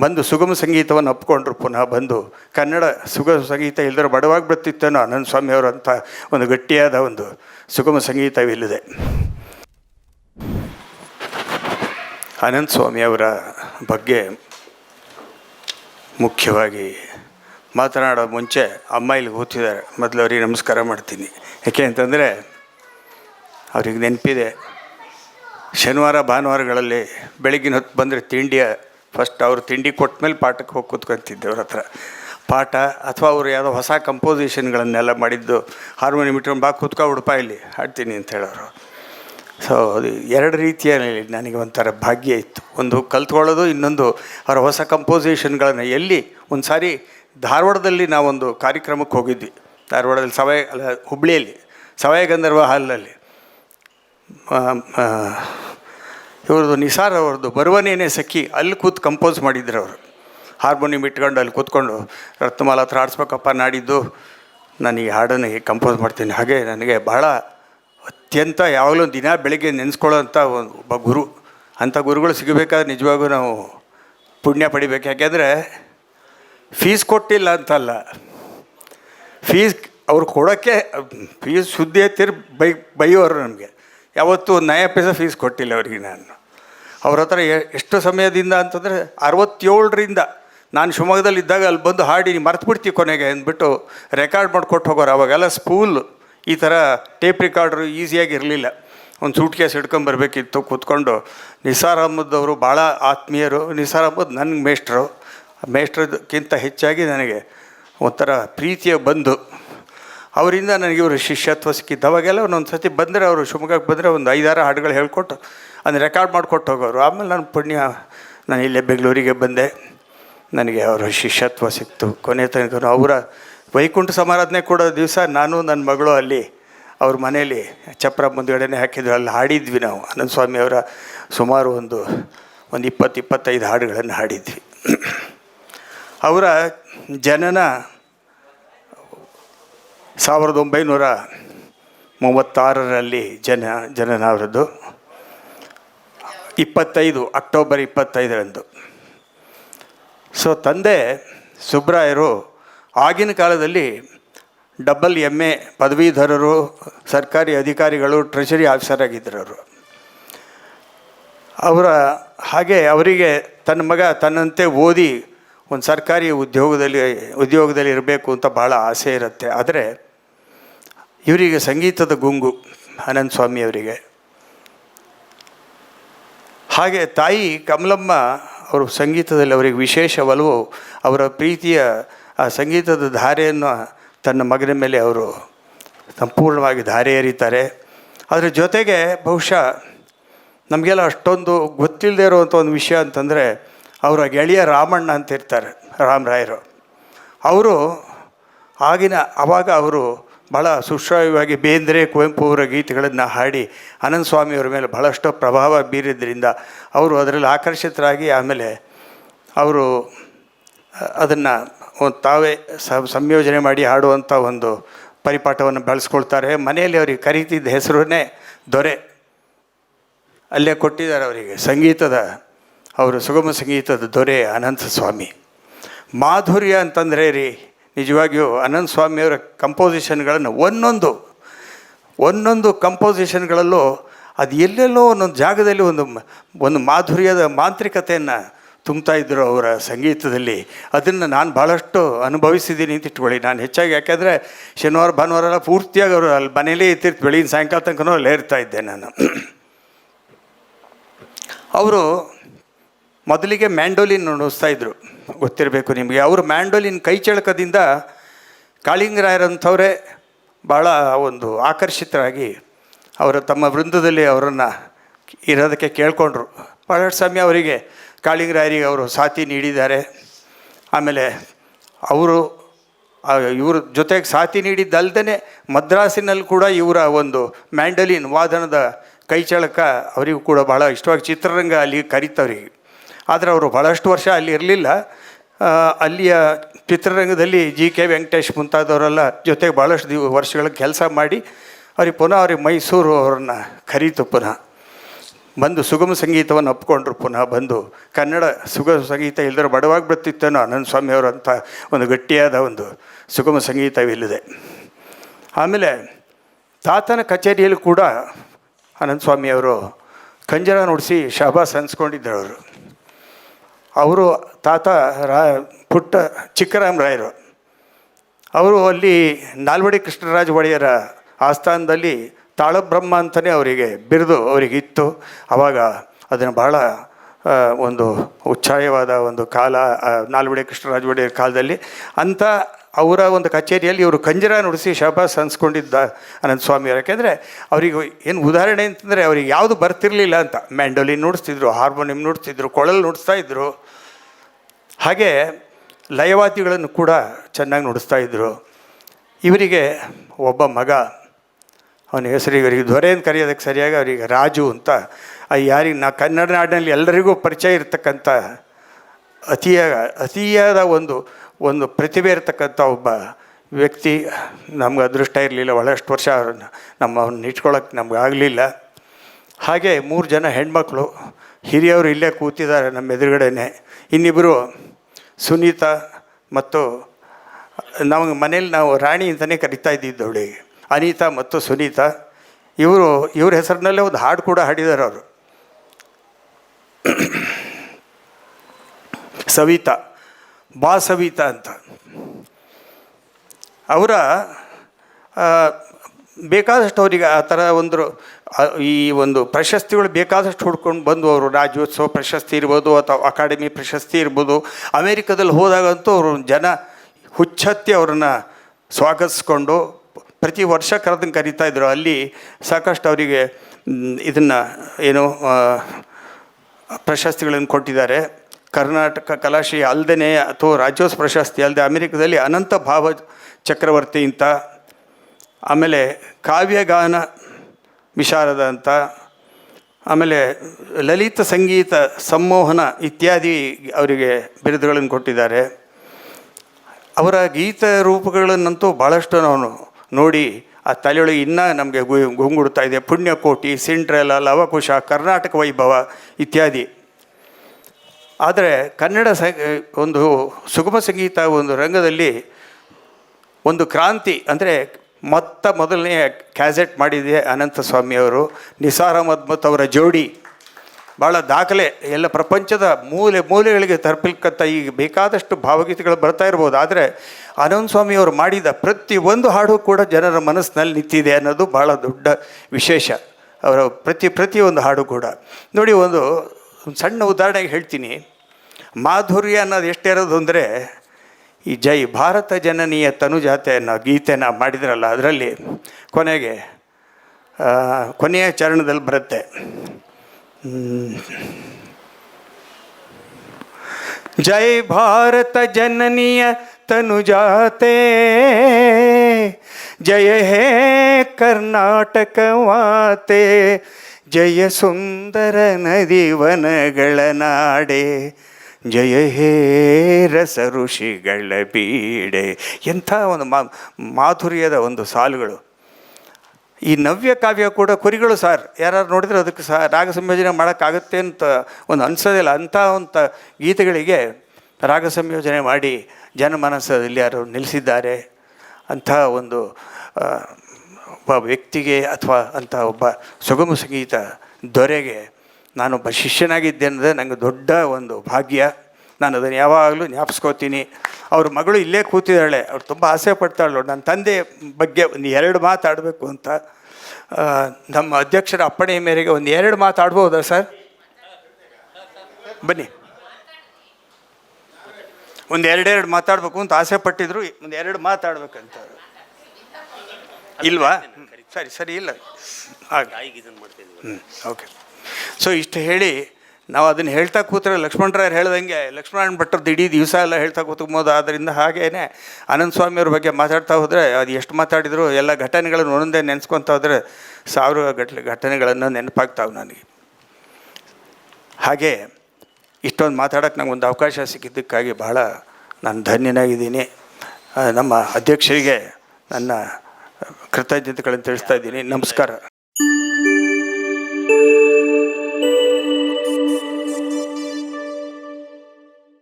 ಬಂದು ಸುಗಮ ಸಂಗೀತವನ್ನು ಒಪ್ಕೊಂಡ್ರು ಪುನಃ ಬಂದು. ಕನ್ನಡ ಸುಗಮ ಸಂಗೀತ ಇಲ್ಲದ್ರೆ ಬಡವಾಗಿ ಬರ್ತಿತ್ತೇನೋ ಆನಂದ ಸ್ವಾಮಿಯವರು ಅಂತ ಒಂದು ಗಟ್ಟಿಯಾದ ಒಂದು ಸುಗಮ ಸಂಗೀತವಿಲ್ಲದೆ. ಅನಂತ ಸ್ವಾಮಿಯವರ ಬಗ್ಗೆ ಮುಖ್ಯವಾಗಿ ಮಾತನಾಡೋ ಮುಂಚೆ ಅಮ್ಮ ಇಲ್ಲಿ ಕೂತಿದ್ದಾರೆ. ಮೊದಲು ಅವ್ರಿಗೆ ನಮಸ್ಕಾರ ಮಾಡ್ತೀನಿ. ಯಾಕೆ ಅಂತಂದರೆ ಅವ್ರಿಗೆ ನೆನಪಿದೆ, ಶನಿವಾರ ಭಾನುವಾರಗಳಲ್ಲಿ ಬೆಳಗಿನ ಹೊತ್ತು ಬಂದರೆ ತಿಂಡಿಯ ಫಸ್ಟ್ ಅವರು ತಿಂಡಿ ಕೊಟ್ಟ ಮೇಲೆ ಪಾಠಕ್ಕೆ ಹೋಗಿ ಕೂತ್ಕೊಂತಿದ್ದೆ ಅವ್ರ ಹತ್ರ. ಪಾಠ ಅಥವಾ ಅವರು ಯಾವುದೋ ಹೊಸ ಕಂಪೋಸಿಷನ್ಗಳನ್ನೆಲ್ಲ ಮಾಡಿದ್ದು ಹಾರ್ಮೋನಿಯಂ ಇಟ್ಕೊಂಡು ಬಾ ಕೂತ್ಕೊಬಿಡಪ್ಪ ಇಲ್ಲಿ, ಹಾಡ್ತೀನಿ ಅಂತ ಹೇಳೋರು. ಸೊ ಅದು ಎರಡು ರೀತಿಯಲ್ಲಿ ನನಗೆ ಒಂಥರ ಭಾಗ್ಯ ಇತ್ತು. ಒಂದು ಕಲ್ತ್ಕೊಳ್ಳೋದು, ಇನ್ನೊಂದು ಅವರ ಹೊಸ ಕಂಪೋಸಿಷನ್ಗಳನ್ನು ಎಲ್ಲಿ ಒಂದು ಸಾರಿ ಧಾರವಾಡದಲ್ಲಿ ನಾವೊಂದು ಕಾರ್ಯಕ್ರಮಕ್ಕೆ ಹೋಗಿದ್ವಿ. ಧಾರವಾಡದಲ್ಲಿ ಸವಾಯ, ಅಲ್ಲ, ಹುಬ್ಳಿಯಲ್ಲಿ ಸವಾಯ ಗಂಧರ್ವ ಹಾಲ್ನಲ್ಲಿ ಇವ್ರದ್ದು ನಿಸಾರ್ ಅವ್ರದ್ದು ಬರುವನೇನೆ ಸಖಿ, ಅಲ್ಲಿ ಕೂತು ಕಂಪೋಸ್ ಮಾಡಿದ್ರು ಅವರು. ಹಾರ್ಮೋನಿಯಂ ಇಟ್ಕೊಂಡು ಅಲ್ಲಿ ಕೂತ್ಕೊಂಡು ರತ್ನಮಾಲ ಹತ್ರ ಆಡಿಸ್ಬೇಕಪ್ಪ ನಾಡಿದ್ದು. ನಾನು ಈ ಹಾಡನ್ನು ಹೀಗೆ ಕಂಪೋಸ್ ಮಾಡ್ತೀನಿ. ಹಾಗೆ ನನಗೆ ಬಹಳ ಅತ್ಯಂತ ಯಾವಾಗಲೂ ದಿನ ಬೆಳಿಗ್ಗೆ ನೆನೆಸ್ಕೊಳ್ಳೋಂಥ ಒಬ್ಬ ಗುರು. ಅಂಥ ಗುರುಗಳು ಸಿಗಬೇಕಾದ್ರೆ ನಿಜವಾಗೂ ನಾವು ಪುಣ್ಯ ಪಡಿಬೇಕು. ಯಾಕೆಂದರೆ ಫೀಸ್ ಕೊಟ್ಟಿಲ್ಲ ಅಂತಲ್ಲ. ಫೀಸ್ ಅವ್ರು ಕೊಡೋಕ್ಕೆ ಫೀಸ್ ಸುದ್ದಿ ಎತ್ತಿರ್ ಬೈ, ಬೈಯೋರು ನಮಗೆ. ಯಾವತ್ತೂ ನಯ ಪೈಸೆ ಫೀಸ್ ಕೊಟ್ಟಿಲ್ಲ ಅವರಿಗೆ ನಾನು. ಅವ್ರ ಹತ್ರ ಎಷ್ಟು ಸಮಯದಿಂದ ಅಂತಂದರೆ ಅರವತ್ತೇಳರಿಂದ ನಾನು ಶಿವಮೊಗ್ಗದಲ್ಲಿ ಇದ್ದಾಗ ಅಲ್ಲಿ ಬಂದು ಹಾಡಿ ಮರ್ತು ಬಿಡ್ತೀವಿ ಕೊನೆಗೆ ಅಂದ್ಬಿಟ್ಟು ರೆಕಾರ್ಡ್ ಮಾಡಿಕೊಟ್ಟು ಹೋಗೋರು. ಅವಾಗೆಲ್ಲ ಸ್ಕೂಲ್ ಈ ಥರ ಟೇಪ್ ರೆಕಾರ್ಡ್ರು ಈಸಿಯಾಗಿ ಇರಲಿಲ್ಲ. ಒಂದು ಸೂಟ್ ಕೇಸ್ ಹಿಡ್ಕೊಂಬರ್ಬೇಕಿತ್ತು, ಕೂತ್ಕೊಂಡು. ನಿಸಾರ್ ಅಹಮದ್ ಅವರು ಭಾಳ ಆತ್ಮೀಯರು. ನಿಸಾರ್ ಅಹಮದ್ ನನಗೆ ಮೇಷ್ಟ್ರು. ಮೇಷ್ಟ್ರದಕ್ಕಿಂತ ಹೆಚ್ಚಾಗಿ ನನಗೆ ಒಂಥರ ಪ್ರೀತಿಯ ಬಂಧು. ಅವರಿಂದ ನನಗೆ ಇವರು ಶಿಷ್ಯತ್ವ ಸಿಕ್ಕಿದ್ದು. ಅವಾಗೆಲ್ಲ ಒಂದೊಂದು ಸತಿ ಬಂದರೆ ಅವರು ಶಿವಮೊಗ್ಗಕ್ಕೆ ಬಂದರೆ ಒಂದು ಐದಾರು ಹಾಡುಗಳು ಹೇಳ್ಕೊಟ್ಟು ಅದನ್ನು ರೆಕಾರ್ಡ್ ಮಾಡಿಕೊಟ್ಟು ಹೋಗೋರು. ಆಮೇಲೆ ನಾನು ಪುಣ್ಯ, ನಾನು ಇಲ್ಲೇ ಬೆಂಗಳೂರಿಗೆ ಬಂದೆ. ನನಗೆ ಅವರ ಶಿಷ್ಯತ್ವ ಸಿಕ್ತು. ಕೊನೆ ತನಕ ಅವರ ವೈಕುಂಠ ಸಮಾರಾಧನೆ ಕೊಡೋ ದಿವಸ ನಾನು, ನನ್ನ ಮಗಳು ಅಲ್ಲಿ, ಅವ್ರ ಮನೆಯಲ್ಲಿ ಚಪ್ರ ಮುಂದುಗಡೆನೆ ಹಾಕಿದ್ರು. ಅಲ್ಲಿ ಹಾಡಿದ್ವಿ ನಾವು. ಅನಂತ ಸ್ವಾಮಿ ಅವರ ಸುಮಾರು ಒಂದು ಒಂದು ಇಪ್ಪತ್ತು, ಇಪ್ಪತ್ತೈದು ಹಾಡುಗಳನ್ನು ಹಾಡಿದ್ವಿ. ಅವರ ಜನನ ಸಾವಿರದ ಒಂಬೈನೂರ ಮೂವತ್ತಾರರಲ್ಲಿ ಜನ ಜನನ ಅವರದ್ದು ಇಪ್ಪತ್ತೈದು, ಅಕ್ಟೋಬರ್ ಇಪ್ಪತ್ತೈದರಂದು. ಸೊ, ತಂದೆ ಸುಬ್ರಾಯರು ಆಗಿನ ಕಾಲದಲ್ಲಿ ಡಬಲ್ ಎಂ ಎ ಪದವೀಧರರು, ಸರ್ಕಾರಿ ಅಧಿಕಾರಿಗಳು, ಟ್ರೆಷರಿ ಆಫೀಸರ್ ಆಗಿದ್ದರು ಅವರು ಅವರ ಹಾಗೆ ಅವರಿಗೆ ತನ್ನ ಮಗ ತನ್ನಂತೆ ಓದಿ ಒಂದು ಸರ್ಕಾರಿ ಉದ್ಯೋಗದಲ್ಲಿ ಉದ್ಯೋಗದಲ್ಲಿ ಇರಬೇಕು ಅಂತ ಭಾಳ ಆಸೆ ಇರುತ್ತೆ. ಆದರೆ ಇವರಿಗೆ ಸಂಗೀತದ ಗುಂಗು, ಅನಂತ ಸ್ವಾಮಿ ಅವರಿಗೆ. ಹಾಗೆ ತಾಯಿ ಕಮಲಮ್ಮ ಅವರು ಸಂಗೀತದಲ್ಲಿ ಅವರಿಗೆ ವಿಶೇಷ ಒಲವು, ಅವರ ಪ್ರೀತಿಯ ಆ ಸಂಗೀತದ ಧಾರೆಯನ್ನು ತನ್ನ ಮಗನ ಮೇಲೆ ಅವರು ಸಂಪೂರ್ಣವಾಗಿ ಧಾರೆ ಎರೀತಾರೆ ಅದರ ಜೊತೆಗೆ ಬಹುಶಃ ನಮಗೆಲ್ಲ ಅಷ್ಟೊಂದು ಗೊತ್ತಿಲ್ಲದೆ ಇರುವಂಥ ಒಂದು ವಿಷಯ ಅಂತಂದರೆ, ಅವರ ಗೆಳೆಯ ರಾಮಣ್ಣ ಅಂತ ಇರ್ತಾರೆ, ರಾಮರಾಯರು. ಅವರು ಆಗಿನ, ಆವಾಗ ಅವರು ಭಾಳ ಸುಶ್ರಾವ್ಯವಾಗಿ ಬೇಂದ್ರೆ ಕುವೆಂಪು ಅವರ ಗೀತೆಗಳನ್ನು ಹಾಡಿ ಅನಂತ ಸ್ವಾಮಿಯವರ ಮೇಲೆ ಬಹಳಷ್ಟು ಪ್ರಭಾವ ಬೀರಿದ್ದರಿಂದ ಅವರು ಅದರಲ್ಲಿ ಆಕರ್ಷಿತರಾಗಿ ಆಮೇಲೆ ಅವರು ಅದನ್ನು ತಾವೇ ಸಂಯೋಜನೆ ಮಾಡಿ ಹಾಡುವಂಥ ಒಂದು ಪರಿಪಾಠವನ್ನು ಬೆಳೆಸ್ಕೊಳ್ತಾರೆ. ಮನೆಯಲ್ಲಿ ಅವರಿಗೆ ಕರೀತಿದ್ದ ಹೆಸರನ್ನೇ ದೊರೆ. ಅಲ್ಲೇ ಕೊಟ್ಟಿದ್ದಾರೆ ಅವರಿಗೆ ಸಂಗೀತದ, ಅವರು ಸುಗಮ ಸಂಗೀತದ ದೊರೆ ಅನಂತ ಸ್ವಾಮಿ. ಮಾಧುರ್ಯ ಅಂತಂದರೆ ರೀ ನಿಜವಾಗಿಯೂ ಅನಂತ ಸ್ವಾಮಿಯವರ ಕಂಪೋಸಿಷನ್ಗಳನ್ನು ಒಂದೊಂದು ಒಂದೊಂದು ಕಂಪೋಸಿಷನ್ಗಳಲ್ಲೂ ಅದು ಎಲ್ಲೆಲ್ಲೋ ಒಂದೊಂದು ಜಾಗದಲ್ಲಿ ಒಂದು ಒಂದು ಮಾಧುರ್ಯದ ಮಾಂತ್ರಿಕತೆಯನ್ನು ತುಂಬ್ತಾ ಇದ್ದರು ಅವರ ಸಂಗೀತದಲ್ಲಿ. ಅದನ್ನು ನಾನು ಭಾಳಷ್ಟು ಅನುಭವಿಸಿದ್ದೀನಿ ಅಂತ ಇಟ್ಕೊಳ್ಳಿ. ನಾನು ಹೆಚ್ಚಾಗಿ ಯಾಕೆಂದರೆ ಶನಿವಾರ, ಭಾನುವಾರ ಎಲ್ಲ ಪೂರ್ತಿಯಾಗಿ ಅವರು ಅಲ್ಲಿ ಮನೇಲೇ ಇರ್ತಿರ್ತು, ಬೆಳಗಿನ ಸಾಯಂಕಾಲ ತನಕನೂ ಅಲ್ಲೇ ಇರ್ತಾ ಇದ್ದೆ ನಾನು. ಅವರು ಮೊದಲಿಗೆ ಮ್ಯಾಂಡೋಲಿನ್ ನುಡಿಸ್ತಾ ಇದ್ದರು ಗೊತ್ತಿರಬೇಕು ನಿಮಗೆ. ಅವರು ಮ್ಯಾಂಡೋಲಿನ್ ಕೈ ಚಳಕದಿಂದ ಕಾಳಿಂಗರಾಯರಂಥವರೇ ಭಾಳ ಒಂದು ಆಕರ್ಷಿತರಾಗಿ ಅವರು ತಮ್ಮ ವೃಂದದಲ್ಲಿ ಅವರನ್ನು ಇರೋದಕ್ಕೆ ಕೇಳಿಕೊಂಡ್ರು. ಸಮಯ ಅವರಿಗೆ ಕಾಳಿಂಗರಾಯರಿಗೆ ಅವರು ಸಾಥಿ ನೀಡಿದ್ದಾರೆ. ಆಮೇಲೆ ಅವರು ಇವ್ರ ಜೊತೆಗೆ ಸಾಥಿ ನೀಡಿದ್ದಲ್ದೇ ಮದ್ರಾಸಿನಲ್ಲಿ ಕೂಡ ಇವರ ಒಂದು ಮ್ಯಾಂಡಲಿನ್ ವಾದನದ ಕೈಚಳಕ ಅವರಿಗೂ ಕೂಡ ಭಾಳ ಇಷ್ಟವಾಗಿ ಚಿತ್ರರಂಗ ಅಲ್ಲಿ ಕರೀತವ್ರಿಗೆ. ಆದರೆ ಅವರು ಭಾಳಷ್ಟು ವರ್ಷ ಅಲ್ಲಿ ಇರಲಿಲ್ಲ. ಅಲ್ಲಿಯ ಚಿತ್ರರಂಗದಲ್ಲಿ ಜಿ ಕೆ ವೆಂಕಟೇಶ್ ಮುಂತಾದವರೆಲ್ಲ ಜೊತೆಗೆ ಭಾಳಷ್ಟು ದಿವ, ವರ್ಷಗಳ ಕೆಲಸ ಮಾಡಿ ಅವ್ರಿಗೆ ಪುನಃ ಅವ್ರಿಗೆ ಮೈಸೂರು ಅವರನ್ನು ಕರೀತು ಪುನಃ. ಬಂದು ಸುಗಮ ಸಂಗೀತವನ್ನು ಒಪ್ಕೊಂಡ್ರು ಪುನಃ ಬಂದು. ಕನ್ನಡ ಸುಗಮ ಸಂಗೀತ ಇಲ್ಲದ್ರೆ ಬಡವಾಗಿ ಬರ್ತಿತ್ತೇನೋ ಆನಂದ ಸ್ವಾಮಿಯವರು ಅಂತ ಒಂದು ಗಟ್ಟಿಯಾದ ಒಂದು ಸುಗಮ ಸಂಗೀತವಿಲ್ಲದೆ. ಆಮೇಲೆ ತಾತನ ಕಚೇರಿಯಲ್ಲಿ ಕೂಡ ಆನಂದ ಸ್ವಾಮಿಯವರು ಕಂಜರ ನುಡಿಸಿ ಶಾಬಾಸ್ ಅನ್ಸ್ಕೊಂಡಿದ್ದರು ಅವರು. ಅವರು ತಾತ ರಾ, ಪುಟ್ಟ ಚಿಕ್ಕರಾಮರಾಯರು ಅವರು ಅಲ್ಲಿ ನಾಲ್ವಡಿ ಕೃಷ್ಣರಾಜ ಒಡೆಯರ ಆಸ್ಥಾನದಲ್ಲಿ ತಾಳಬ್ರಹ್ಮ ಅಂತಲೇ ಅವರಿಗೆ ಬಿರುದು ಅವರಿಗೆ ಇತ್ತು ಆವಾಗ ಅದನ್ನು ಬಹಳ ಒಂದು ಉಚ್ಛಾಯವಾದ ಒಂದು ಕಾಲ ನಾಲ್ವಡೆ ಕೃಷ್ಣರಾಜ ಒಡೆಯರ್ ಕಾಲದಲ್ಲಿ. ಅಂಥ ಅವರ ಒಂದು ಕಚೇರಿಯಲ್ಲಿ ಇವರು ಕಂಜರ ನುಡಿಸಿ ಶಾಬಾಸ್ ಅನ್ಸ್ಕೊಂಡಿದ್ದ ಅನಂತ ಸ್ವಾಮಿ ಯಾಕೆಂದರೆ ಅವರಿಗೆ ಏನು ಉದಾಹರಣೆ ಅಂತಂದರೆ ಅವ್ರಿಗೆ ಯಾವುದು ಬರ್ತಿರಲಿಲ್ಲ ಅಂತ. ಮ್ಯಾಂಡೋಲಿನ್ ನುಡಿಸ್ತಿದ್ರು, ಹಾರ್ಮೋನಿಯಂ ನುಡಿಸ್ತಿದ್ರು, ಕೊಳಲು ನುಡಿಸ್ತಾ ಇದ್ದರು ಹಾಗೆ ಲಯವಾದಿಗಳನ್ನು ಕೂಡ ಚೆನ್ನಾಗಿ ನುಡಿಸ್ತಾ ಇದ್ದರು ಇವರಿಗೆ ಒಬ್ಬ ಮಗ ಅವನ ಹೆಸರಿಗೆ ಅವರಿಗೆ ದೊರೆ ಅಂತ ಕರೆಯೋದಕ್ಕೆ ಸರಿಯಾಗಿ ಅವರಿಗೆ ರಾಜು ಅಂತ. ಯಾರಿಗೆ ನಾ ಕನ್ನಡ ನಾಡಿನಲ್ಲಿ ಎಲ್ಲರಿಗೂ ಪರಿಚಯ ಇರತಕ್ಕಂಥ ಅತಿಯಾದ ಅತಿಯಾದ ಒಂದು ಒಂದು ಪ್ರತಿಭೆ ಇರತಕ್ಕಂಥ ಒಬ್ಬ ವ್ಯಕ್ತಿ. ನಮ್ಗೆ ಅದೃಷ್ಟ ಇರಲಿಲ್ಲ ಭಾಳಷ್ಟು ವರ್ಷ ಅವ್ರನ್ನ ನಮ್ಮ ಅವ್ರನ್ನ ಇಟ್ಕೊಳ್ಳೋಕ್ಕೆ ನಮ್ಗೆ ಆಗಲಿಲ್ಲ. ಹಾಗೆ ಮೂರು ಜನ ಹೆಣ್ಮಕ್ಳು, ಹಿರಿಯವರು ಇಲ್ಲೇ ಕೂತಿದ್ದಾರೆ ನಮ್ಮ ಎದುರುಗಡೆನೆ. ಇನ್ನಿಬ್ಬರು ಸುನೀತಾ ಮತ್ತು ನಮಗೆ ಮನೇಲಿ ನಾವು ರಾಣಿ ಅಂತಲೇ ಕರಿತಾ ಇದ್ದಿದ್ದು ಅವಳಿಗೆ. ಅನಿತಾ ಮತ್ತು ಸುನೀತಾ, ಇವರು, ಇವ್ರ ಹೆಸರಿನಲ್ಲೇ ಒಂದು ಹಾಡು ಕೂಡ ಹಾಡಿದ್ದಾರೆ ಅವರು. ಸವಿತಾ, ಬಾ ಸವಿತಾ ಅಂತ. ಅವರ ಬೇಕಾದಷ್ಟು ಅವರಿಗೆ ಆ ಥರ ಒಂದು ಈ ಒಂದು ಪ್ರಶಸ್ತಿಗಳು ಬೇಕಾದಷ್ಟು ಹುಡ್ಕೊಂಡು ಬಂದು ಅವರು ರಾಜ್ಯೋತ್ಸವ ಪ್ರಶಸ್ತಿ ಇರ್ಬೋದು ಅಥವಾ ಅಕಾಡೆಮಿ ಪ್ರಶಸ್ತಿ ಇರ್ಬೋದು. ಅಮೇರಿಕದಲ್ಲಿ ಹೋದಾಗಂತೂ ಅವರು ಜನ ಹುಚ್ಚತ್ತಿ ಅವ್ರನ್ನ ಸ್ವಾಗತಿಸ್ಕೊಂಡು ಪ್ರತಿ ವರ್ಷ ಕರೆದಂಗೆ ಕರೀತಾ ಇದ್ದರು ಅಲ್ಲಿ ಸಾಕಷ್ಟು ಅವರಿಗೆ ಇದನ್ನು ಏನು ಪ್ರಶಸ್ತಿಗಳನ್ನು ಕೊಟ್ಟಿದ್ದಾರೆ. ಕರ್ನಾಟಕ ಕಲಾಶ್ರೀ ಅಲ್ಲದೇ ಅಥವಾ ರಾಜ್ಯೋತ್ಸವ ಪ್ರಶಸ್ತಿ ಅಲ್ಲದೆ ಅಮೆರಿಕದಲ್ಲಿ ಅನಂತ ಭಾವ ಚಕ್ರವರ್ತಿ ಅಂತ, ಆಮೇಲೆ ಕಾವ್ಯಗಾನ ವಿಶಾರದ ಅಂತ, ಆಮೇಲೆ ಲಲಿತ ಸಂಗೀತ ಸಂಮೋಹನ ಇತ್ಯಾದಿ ಅವರಿಗೆ ಬಿರುದುಗಳನ್ನು ಕೊಟ್ಟಿದ್ದಾರೆ. ಅವರ ಗೀತ ರೂಪಗಳನ್ನಂತೂ ಭಾಳಷ್ಟು ನಾವು ನೋಡಿ, ಆ ತಲೆಯೊಳಗೆ ಇನ್ನೂ ನಮಗೆ ಗುಂಗುಡ್ತಾ ಇದೆ. ಪುಣ್ಯಕೋಟಿ ಸಿಂಡ್ರೆಲ ಲವಕುಶ, ಕರ್ನಾಟಕ ವೈಭವ ಇತ್ಯಾದಿ. ಆದರೆ ಕನ್ನಡ ಸ ಒಂದು ಸುಗಮ ಸಂಗೀತ ಒಂದು ರಂಗದಲ್ಲಿ ಒಂದು ಕ್ರಾಂತಿ, ಅಂದರೆ ಮೊತ್ತ ಮೊದಲನೆಯ ಕ್ಯಾಸೆಟ್ ಮಾಡಿದೆ ಅನಂತ ಸ್ವಾಮಿಯವರು ನಿಸಾರ್ ಅಹಮದ್ ಮತ್ತು ಅವರ ಜೋಡಿ. ಭಾಳ ದಾಖಲೆ. ಎಲ್ಲ ಪ್ರಪಂಚದ ಮೂಲೆ, ಮೂಲೆಗಳಿಗೆ ತರಪಿಲ್ಕಂತ ಈಗ ಬೇಕಾದಷ್ಟು ಭಾವಗೀತೆಗಳು ಬರ್ತಾ ಇರ್ಬೋದು. ಆದರೆ ಆನಂದ ಸ್ವಾಮಿಯವರು ಮಾಡಿದ ಪ್ರತಿ ಒಂದು ಹಾಡು ಕೂಡ ಜನರ ಮನಸ್ಸಿನಲ್ಲಿ ನಿಂತಿದೆ ಅನ್ನೋದು ಭಾಳ ದೊಡ್ಡ ವಿಶೇಷ. ಅವರ ಪ್ರತಿ ಪ್ರತಿಯೊಂದು ಹಾಡು ಕೂಡ. ನೋಡಿ ಒಂದು ಸಣ್ಣ ಉದಾಹರಣೆಗೆ ಹೇಳ್ತೀನಿ. ಮಾಧುರ್ಯ ಅನ್ನೋದು ಎಷ್ಟಿರೋದು ಅಂದರೆ, ಈ ಜೈ ಭಾರತ ಜನನೀಯ ತನುಜಾತೆ ಅನ್ನೋ ಗೀತೆನ ಮಾಡಿದ್ರಲ್ಲ, ಅದರಲ್ಲಿ ಕೊನೆಗೆ ಕೊನೆಯ ಚರಣದಲ್ಲಿ ಬರುತ್ತೆ. ಜೈ ಭಾರತ ಜನನಿಯ ತನುಜಾತೆ. ಜಯ ಹೇ ಕರ್ನಾಟಕ ಮಾತೆ ಜಯ ಸುಂದರ ನದಿ ವನಗಳ ನಾಡೆ. ಜಯ ಹೇ ರಸ ಋಷಿಗಳ ಬೀಡೆ. ಎಂಥ ಒಂದು ಮಾಧುರ್ಯದ ಒಂದು ಸಾಲುಗಳು. ಈ ನವ್ಯ ಕಾವ್ಯ ಕೂಡ ಕುರಿಗಳು ಸಾರ್. ಯಾರು ನೋಡಿದ್ರೆ ಅದಕ್ಕೆ ಸಹ ರಾಗ ಸಂಯೋಜನೆ ಮಾಡೋಕ್ಕಾಗುತ್ತೆ ಅಂತ ಒಂದು ಅನಿಸೋದಿಲ್ಲ. ಅಂಥ ಗೀತೆಗಳಿಗೆ ರಾಗ ಸಂಯೋಜನೆ ಮಾಡಿ ಜನಮಾನಸದಲ್ಲಿ ಯಾರು ನಿಲ್ಲಿಸಿದ್ದಾರೆ. ಅಂಥ ಒಂದು ಒಬ್ಬ ವ್ಯಕ್ತಿಗೆ ಅಥವಾ ಅಂಥ ಒಬ್ಬ ಸುಗಮ ಸಂಗೀತ ದೊರೆಗೆ ನಾನೊಬ್ಬ ಶಿಷ್ಯನಾಗಿದ್ದೆ ಅನ್ನೋದೇ ನನಗೆ ದೊಡ್ಡ ಒಂದು ಭಾಗ್ಯ. ನಾನು ಅದನ್ನು ಯಾವಾಗಲೂ ಜ್ಞಾಪಿಸ್ಕೋತೀನಿ. ಅವ್ರ ಮಗಳು ಇಲ್ಲೇ ಕೂತಿದ್ದಾಳೆ ಅವ್ರು ತುಂಬ ಆಸೆ ಪಡ್ತಾಳು ನನ್ನ ತಂದೆ ಬಗ್ಗೆ ಒಂದು ಎರಡು ಮಾತಾಡಬೇಕು ಅಂತ. ನಮ್ಮ ಅಧ್ಯಕ್ಷರ ಅಪ್ಪಣೆ ಮೇರೆಗೆ ಒಂದು ಎರಡು ಮಾತಾಡ್ಬೋದಾ ಸರ್? ಬನ್ನಿ. ಒಂದು ಎರಡೆರಡು ಮಾತಾಡಬೇಕು ಅಂತ ಆಸೆ ಪಟ್ಟಿದ್ರು ಒಂದು ಎರಡು ಮಾತಾಡ್ಬೇಕಂತ ಇಲ್ವಾ. ಸರಿ ಸರಿ ಇಲ್ಲ. ಹಾಗೆ. ಹ್ಞೂ ಓಕೆ ಸೊ ಇಷ್ಟು ಹೇಳಿ ನಾವು ಅದನ್ನು ಹೇಳ್ತಾ ಕೂತ್ರೆ ಲಕ್ಷ್ಮಣರಾಯರು ಹೇಳ್ದಂಗೆ, ಲಕ್ಷ್ಮಣ ಭಟ್ರದ್ದು ಇಡೀ ದಿವಸ ಎಲ್ಲ ಹೇಳ್ತಾ ಕೂತ್ಕೊಬೋದು. ಆದ್ದರಿಂದ ಹಾಗೇ ಅನಂತ ಸ್ವಾಮಿಯವ್ರ ಬಗ್ಗೆ ಮಾತಾಡ್ತಾ ಹೋದರೆ, ಅದು ಎಷ್ಟು ಮಾತಾಡಿದ್ರು ಎಲ್ಲ ಘಟನೆಗಳನ್ನು ಒಂದೊಂದೇ ನೆನೆಸ್ಕೊತಾ ಹೋದರೆ ಸಾವಿರ ಗಟ್ಲೆ ಘಟನೆಗಳನ್ನು ನೆನಪಾಗ್ತಾವೆ ನನಗೆ. ಹಾಗೆ ಇಷ್ಟೊಂದು ಮಾತಾಡೋಕ್ಕೆ ನಂಗೆ ಒಂದು ಅವಕಾಶ ಸಿಕ್ಕಿದ್ದಕ್ಕಾಗಿ ಬಹಳ ನಾನು ಧನ್ಯನಾಗಿದ್ದೀನಿ. ನಮ್ಮ ಅಧ್ಯಕ್ಷರಿಗೆ ನನ್ನ ಕೃತಜ್ಞತೆಗಳನ್ನು ತಿಳಿಸ್ತಾ ಇದ್ದೀನಿ. ನಮಸ್ಕಾರ.